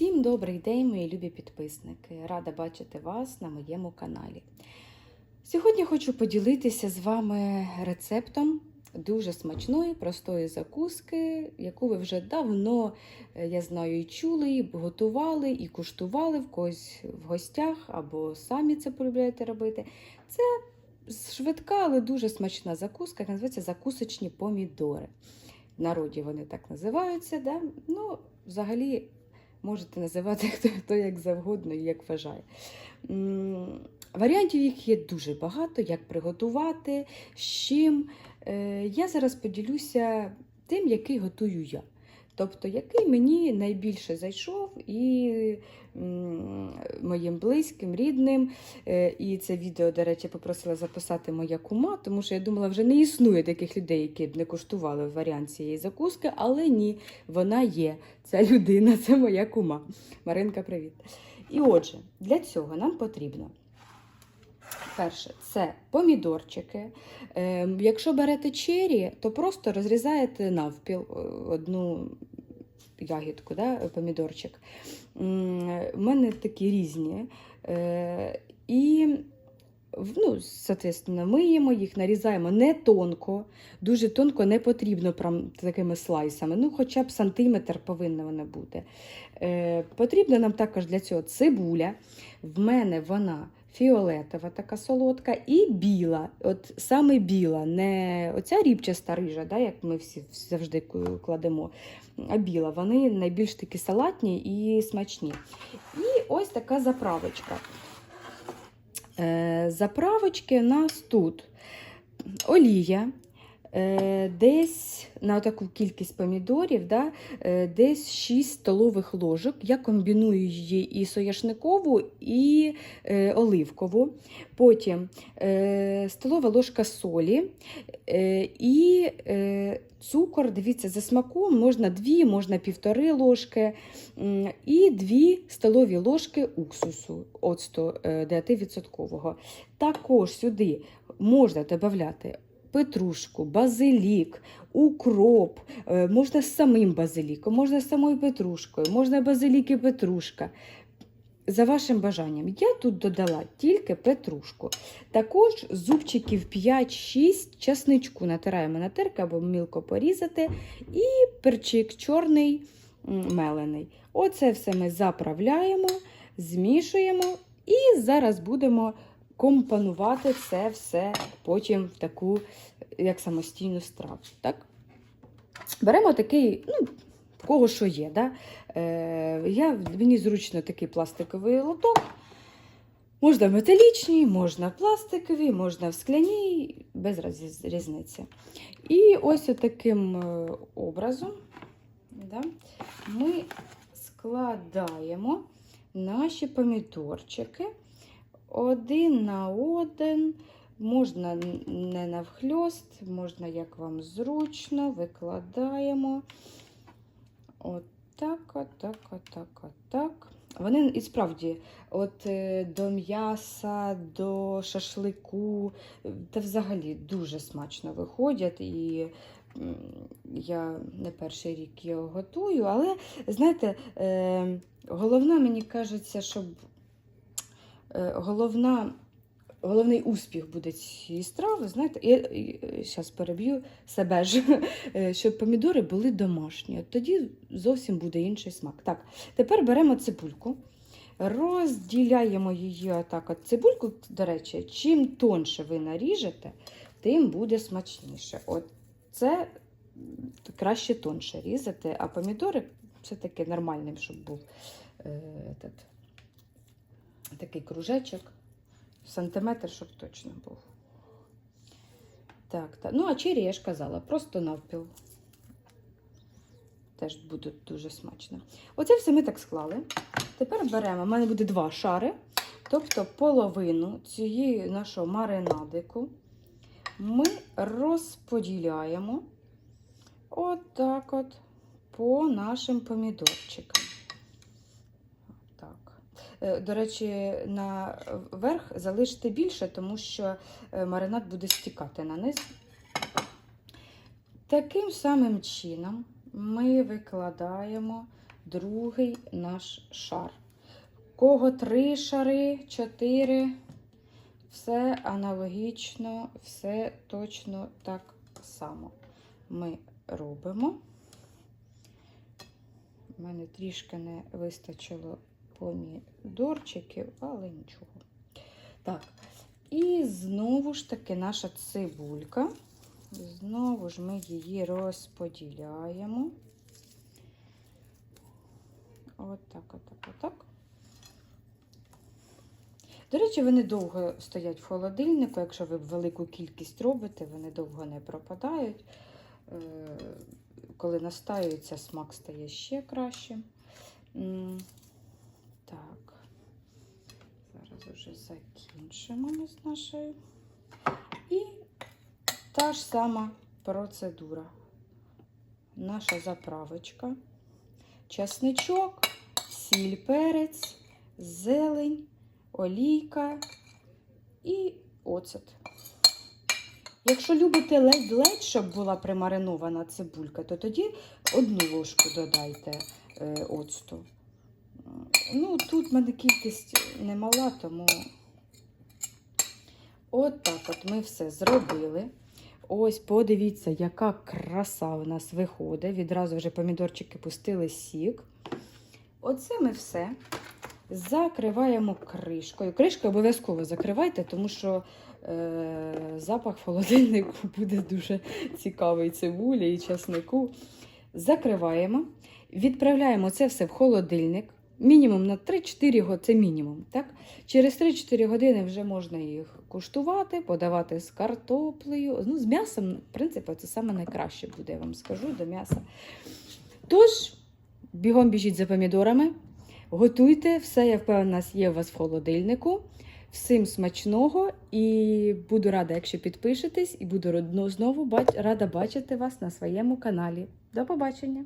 Всім добрий день, мої любі підписники! Рада бачити вас на моєму каналі. Сьогодні хочу поділитися з вами рецептом дуже смачної, простої закуски, яку ви вже давно, е, я знаю, і чули, і готували, і куштували в когось в гостях, або самі це полюбляєте робити. Це швидка, але дуже смачна закуска, яка називається закусочні помідори. В народі вони так називаються. Да? Ну, взагалі, можете називати хто, хто як завгодно і як вважає. Варіантів їх є дуже багато, як приготувати, з чим. Е, Я зараз поділюся тим, який готую я. Тобто, який мені найбільше зайшов і моїм близьким, рідним. Е, І це відео, до речі, попросила записати моя кума, тому що я думала, вже не існує таких людей, які б не куштували варіант цієї закуски, але ні, вона є. Ця людина, це моя кума. Маринка, привіт. І отже, для цього нам потрібно. Перше, це помідорчики. Е, якщо берете чері, то просто розрізаєте навпіл е, одну ягідку, да, помідорчик. У мене такі різні. Е, і ну, соответственно, миємо їх, нарізаємо не тонко, дуже тонко не потрібно прям такими слайсами, ну хоча б сантиметр повинна вона бути. Е, потрібна нам також для цього цибуля. В мене вона фіолетова, така солодка, і біла. От саме біла, не оця рібчаста рижа, да, як ми всі завжди кладемо, а біла. Вони найбільш такі салатні і смачні. І ось така заправочка. Е, заправочки у нас тут олія. Е, Десь на таку кількість помідорів, да, е, десь 6 столових ложок. Я комбіную її і сояшникову, і е, оливкову. Потім е, столова ложка солі е, і е, цукор. Дивіться, за смаком можна 2, можна півтори ложки, і 2 столові ложки уксусу оцту е, 9%. Також сюди можна додати петрушку, базилік, укроп, е, можна з самим базиліком, можна з самою петрушкою, можна базилік і петрушка. За вашим бажанням. Я тут додала тільки петрушку. Також зубчиків 5-6 часничку натираємо на терки або мілко порізати. І перчик чорний мелений. Оце все ми заправляємо, змішуємо і зараз будемо компонувати це все потім в таку як самостійну страву. Так? Беремо такий, ну, в кого що є. Да? Е, я, мені зручно такий пластиковий лоток. Можна металічний, можна пластиковий, можна в скляній, без різниці. І ось таким е, образом да, ми складаємо наші помідорчики один на один. Можна не навхльост, можна як вам зручно, викладаємо. Отак, отак, отак, отак. Вони і справді, от е, до м'яса, до шашлику, та взагалі дуже смачно виходять. І я не перший рік його готую, але знаєте, е, головна, мені кажеться, щоб головна головний успіх буде цієї страви, знаєте, я зараз переб'ю себе ж, е, щоб помідори були домашні. От Тоді зовсім буде інший смак. Так, тепер беремо цибульку, розділяємо її отак. От цибульку, до речі, чим тонше ви наріжете, тим буде смачніше. От це краще тонше різати, а помідори все-таки нормальним, щоб був е, такий кружечок сантиметр, щоб точно був. Так, так. Ну, а чері, я ж казала, просто навпіл. Теж буде дуже смачно. Оце все ми так склали. Тепер беремо, у мене буде два шари, тобто половину цієї нашого маринадику ми розподіляємо отак от по нашим помідорчикам. Е, До речі, на верх залишити більше, тому що е, маринад буде стікати на низ. Таким самим чином ми викладаємо другий наш шар. Кого три шари, чотири. Все аналогічно, все точно так само ми робимо. У мене трішки не вистачило помідорчиків, але нічого. Так, і знову ж таки наша цибулька. Знову ж ми її розподіляємо. Отак, отак, отак. До речі, вони довго стоять в холодильнику. Якщо ви велику кількість робите, вони довго не пропадають. Е, Коли настаюється, смак стає ще кращим. М, Так, зараз вже закінчимо ми з нашою. І та ж сама процедура. Наша заправочка, часничок, сіль, перець, зелень, олійка і оцет. Якщо любите ледь-ледь, щоб була примаринована цибулька, то тоді одну ложку додайте е, оцту. Ну, тут в мене кількість немала, тому от так от ми все зробили. Ось, подивіться, яка краса у нас виходить. Відразу вже помідорчики пустили сік. Оце ми все закриваємо кришкою. Кришку обов'язково закривайте, тому що е, запах в холодильнику буде дуже цікавий цибулі і часнику. Закриваємо, відправляємо це все в холодильник. Мінімум на 3-4 години, це мінімум. Так? Через 3-4 години вже можна їх куштувати, подавати з картоплею. Ну, з м'ясом, в принципі, це саме найкраще буде, я вам скажу, до м'яса. Тож, бігом біжіть за помідорами, готуйте, все, я впевнена, є у вас в холодильнику. Всім смачного і буду рада, якщо підпишетесь, і буду знову рада бачити вас на своєму каналі. До побачення!